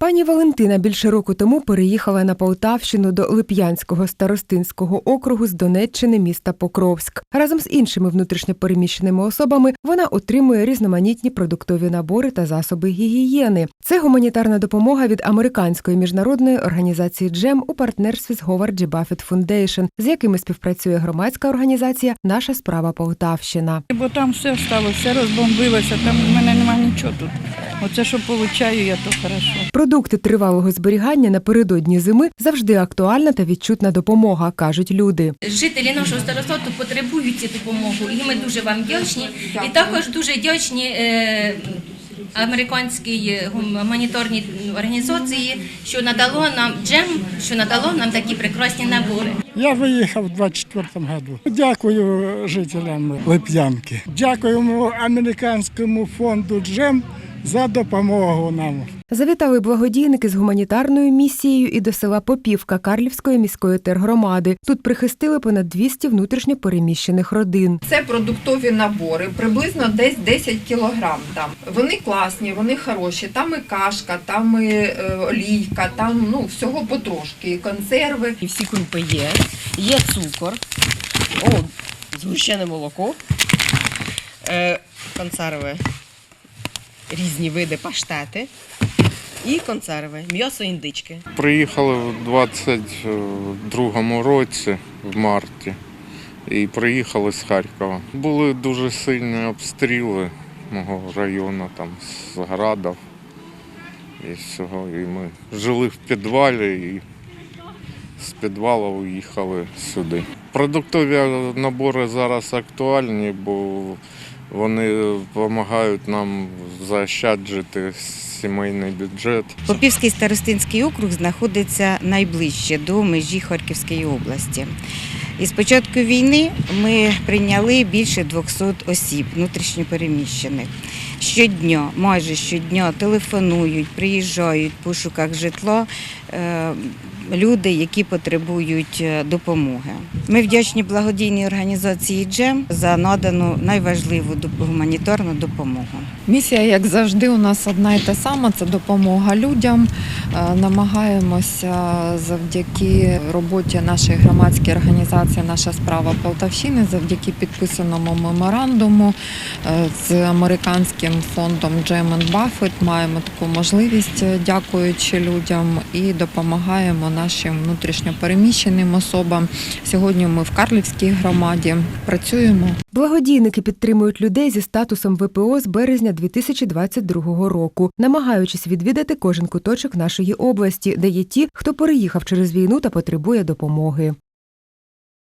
Пані Валентина більше року тому переїхала на Полтавщину до Лип'янського старостинського округу з Донеччини міста Покровськ. Разом з іншими внутрішньопереміщеними особами вона отримує різноманітні продуктові набори та засоби гігієни. Це гуманітарна допомога від американської міжнародної організації Джем у партнерстві з Говард G. Buffett Foundation, з якими співпрацює громадська організація Наша справа Полтавщина. Бо там все стало, все розбомбилося, там в мене немає нічого тут. Оце, що получаю, я то хорошо. Продукти тривалого зберігання напередодні зими завжди актуальна та відчутна допомога, кажуть люди. Жителі нашого старостату потребують цю допомогу, і ми дуже вам вдячні. І також дуже вдячні е, американській гуманітарній організації, що надало нам джем, що надало нам такі прекрасні набори. Я виїхав у 24-му году. Дякую жителям Лип'янки. Дякуємо американському фонду Джем за допомогу нам. Завітали благодійники з гуманітарною місією і до села Попівка Карлівської міської тергромади. Тут прихистили понад 200 внутрішньо переміщених родин. Це продуктові набори, приблизно десь 10 кілограм там. Вони класні, вони хороші. Там і кашка, там і е, олійка, там ну всього потрошки, і консерви. І всі крупи є. Є цукор, о, згущене молоко, е, консерви, різні види паштети і консерви, м'ясо індички. Приїхали в 22-му році, в марті, і приїхали з Харкова. Були дуже сильні обстріли мого району, там з градів і всього. І ми жили в підвалі і з підвалу уїхали сюди. Продуктові набори зараз актуальні, бо вони допомагають нам заощаджити сімейний бюджет. Попівський старостинський округ знаходиться найближче до межі Харківської області. І з початку війни ми прийняли більше 200 осіб внутрішньопереміщених. Щодня, майже щодня телефонують, приїжджають в пошуках житла е, люди, які потребують е, допомоги. Ми вдячні благодійній організації Джем за надану найважливу гуманітарну допомогу. Місія, як завжди, у нас одна і та сама це допомога людям. Е, Намагаємося завдяки роботі нашої громадської організації Наша справа Полтавщини, завдяки підписаному меморандуму е, з американським фондом Джем Buffett маємо таку можливість, дякуючи людям, і допомагаємо нашим внутрішньопереміщеним особам. Сьогодні ми в Карлівській громаді працюємо. Благодійники підтримують людей зі статусом ВПО з березня 2022 року, намагаючись відвідати кожен куточок нашої області, де є ті, хто переїхав через війну та потребує допомоги.